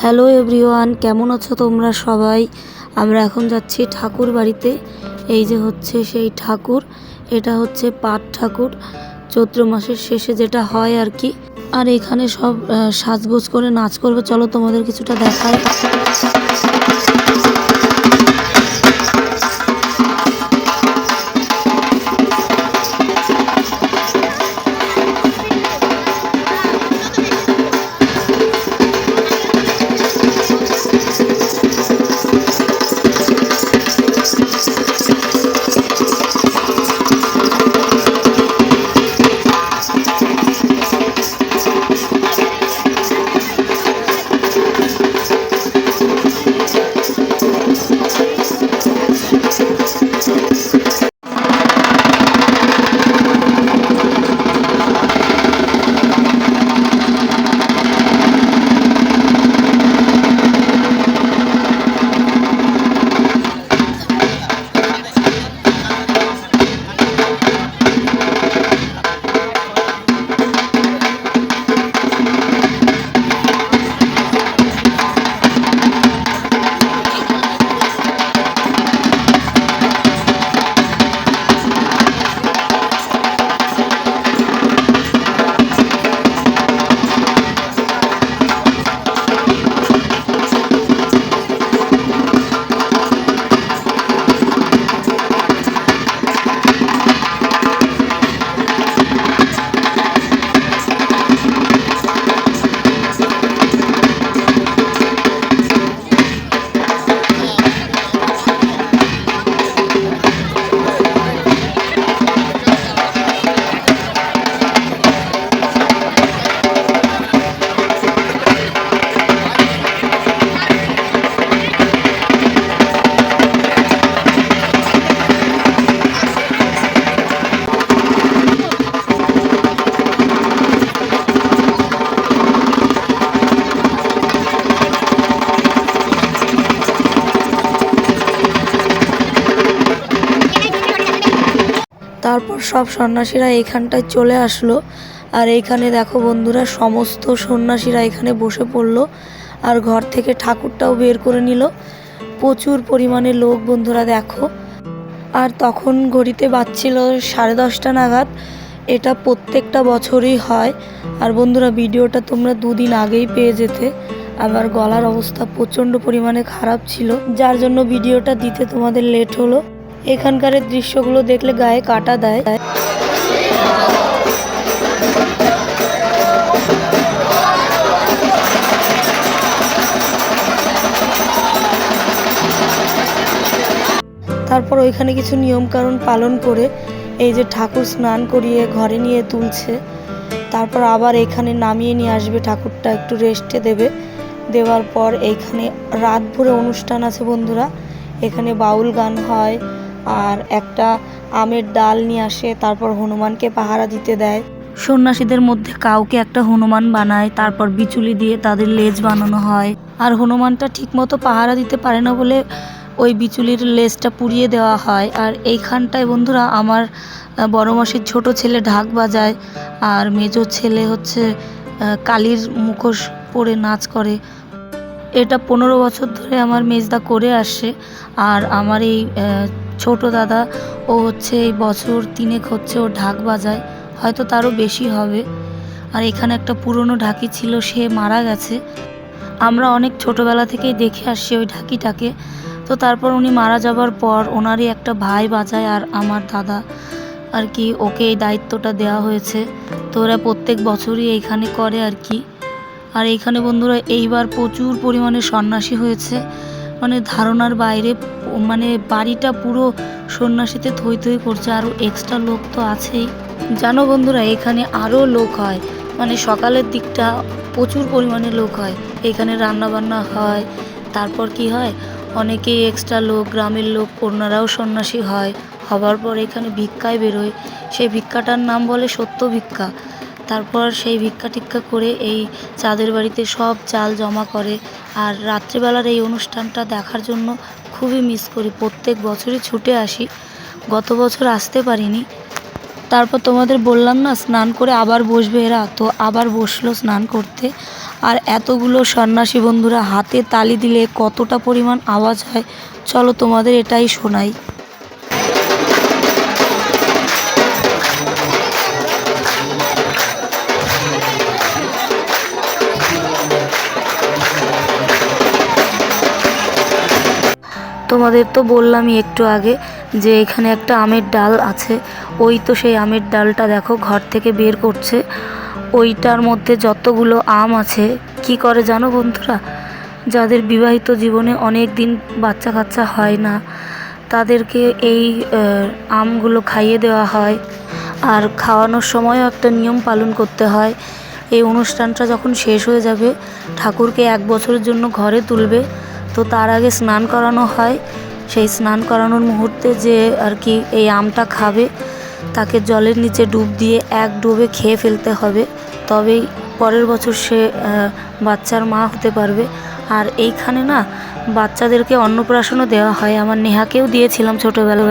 Hello everyone, কেমন আছো তোমরা সবাই? আমরা এখন যাচ্ছি ঠাকুর বাড়িতে। এই যে হচ্ছে সেই ঠাকুর, এটা হচ্ছে পাট ঠাকুর। চৈত্র মাসের শেষে যেটা হয় আর কি। আর এখানে সব সাজগোজ করে নাচ করবে। চলো তোমাদের কিছুটা দেখায় তারপর সব সন্ন্যাসীরা এইখানটায় চলে আসলো। আর এইখানে দেখো বন্ধুরা, সমস্ত সন্ন্যাসীরা এখানে বসে পড়ল আর ঘর থেকে ঠাকুরটাও বের করে নিল। প্রচুর পরিমাণে লোক বন্ধুরা, দেখো। আর তখন ঘড়িতে বাজছিল সাড়ে দশটা নাগাদ। এটা প্রত্যেকটা বছরই হয়। আর বন্ধুরা, ভিডিওটা তোমরা দুদিন আগেই পেয়ে যেতে। আমার গলার অবস্থা প্রচণ্ড পরিমাণে খারাপ ছিল, যার জন্য ভিডিওটা দিতে তোমাদের লেট হলো। এখানকার দৃশ্যগুলো দেখলে গায়ে কাটা দেয়। তারপর ওইখানে কিছু নিয়মকানুন পালন করে এই যে ঠাকুর স্নান করিয়ে ঘরে নিয়ে তুলছে। তারপর আবার এখানে নামিয়ে নিয়ে আসবে, ঠাকুরটা একটু রেস্টে দেবে। দেওয়ার পর এইখানে রাত ভরে অনুষ্ঠান আছে বন্ধুরা। এখানে বাউল গান হয় আর একটা আমের ডাল নিয়ে আসে, তারপর হনুমানকে পাহারা দিতে দেয়। সন্ন্যাসীদের মধ্যে কাউকে একটা হনুমান বানায়, তারপর বিচুলি দিয়ে তাদের লেজ বানানো হয়। আর হনুমানটা ঠিকমতো পাহারা দিতে পারে না বলে ওই বিচুলির লেজটা পুড়িয়ে দেওয়া হয়। আর এইখানটায় বন্ধুরা আমার বড় মাসির ছোটো ছেলে ঢাক বাজায়, আর মেজো ছেলে হচ্ছে কালির মুখোশ পরে নাচ করে। এটা পনেরো বছর ধরে আমার মেজদা করে আসছে আর আমার এই ছোট দাদা, ও হচ্ছে এই বছর তিনেক হচ্ছে ও ঢাক বাজায়। হয়তো তারও বেশি হবে। আর এখানে একটা পুরনো ঢাকি ছিল, সে মারা গেছে। আমরা অনেক ছোটবেলা থেকেই দেখে আসছি ওই ঢাকিটাকে। তো তারপর উনি মারা যাবার পর ওনারই একটা ভাই বাজায় আর আমার দাদা। আর কি, ওকে এই দায়িত্বটা দেওয়া হয়েছে। তো ওরা প্রত্যেক বছরই এইখানে করে আর কি। আর এইখানে বন্ধুরা এইবার প্রচুর পরিমাণে সন্ন্যাসী হয়েছে। মানে ধারণার বাইরে মানে বাড়িটা পুরো সন্ন্যাসীতে থই থই করছে আরও এক্সট্রা লোক তো আছেই। জানো বন্ধুরা, এখানে আরও লোক হয়। মানে সকালের দিকটা প্রচুর পরিমাণে লোক হয়। এখানে রান্না বান্না হয়, তারপর কি হয়? অনেকেই এক্সট্রা লোক, গ্রামের লোক ওনারাও সন্ন্যাসী হয়। হবার পর এখানে ভিক্ষায় বেরোয়। সেই ভিক্ষাটার নাম বলে সত্য ভিক্ষা তারপর সেই ভিক্ষা টিক্ষা করে এই চাঁদের বাড়িতে সব চাল জমা করে। আর রাত্রিবেলার এই অনুষ্ঠানটা দেখার জন্য খুবই মিস করি। প্রত্যেক বছরই ছুটে আসি। গত বছর আসতে পারিনি। তারপর তোমাদের বললাম না, স্নান করে আবার বসবে এরা। তো আবার বসল স্নান করতে। আর এতগুলো সন্ন্যাসী বন্ধুরা হাতে তালি দিলে কতটা পরিমাণ আওয়াজ হয়, চলো তোমাদের এটাই শোনাই। তোমাদের তো বললামই একটু আগে যে এখানে একটা আমের ডাল আছে। ওই তো সেই আমের ডালটা দেখো ঘর থেকে বের করছে। ওইটার মধ্যে যতগুলো আম আছে, কি করে জানো বন্ধুরা? যাদের বিবাহিত জীবনে অনেক দিন বাচ্চা কাচ্চা হয় না, তাদেরকে এই আমগুলো খাইয়ে দেওয়া হয়। আর খাওয়ানোর সময়ও একটা নিয়ম পালন করতে হয়। এই অনুষ্ঠানটা যখন শেষ হয়ে যাবে, ঠাকুরকে এক বছরের জন্য ঘরে তুলবে। তো তার আগে স্নান করানো হয়। সেই স্নান করানোর মুহূর্তে যে আর কি এই আমটা খাবে, তাকে জলের নিচে ডুব দিয়ে এক ডুবে খেয়ে ফেলতে হবে। তবেই পরের বছর সে বাচ্চার মা হতে পারবে। আর এইখানে না বাচ্চাদেরকে অন্নপ্রাশনও দেওয়া হয়। আমার নেহাকেও দিয়েছিলাম ছোটোবেলায়।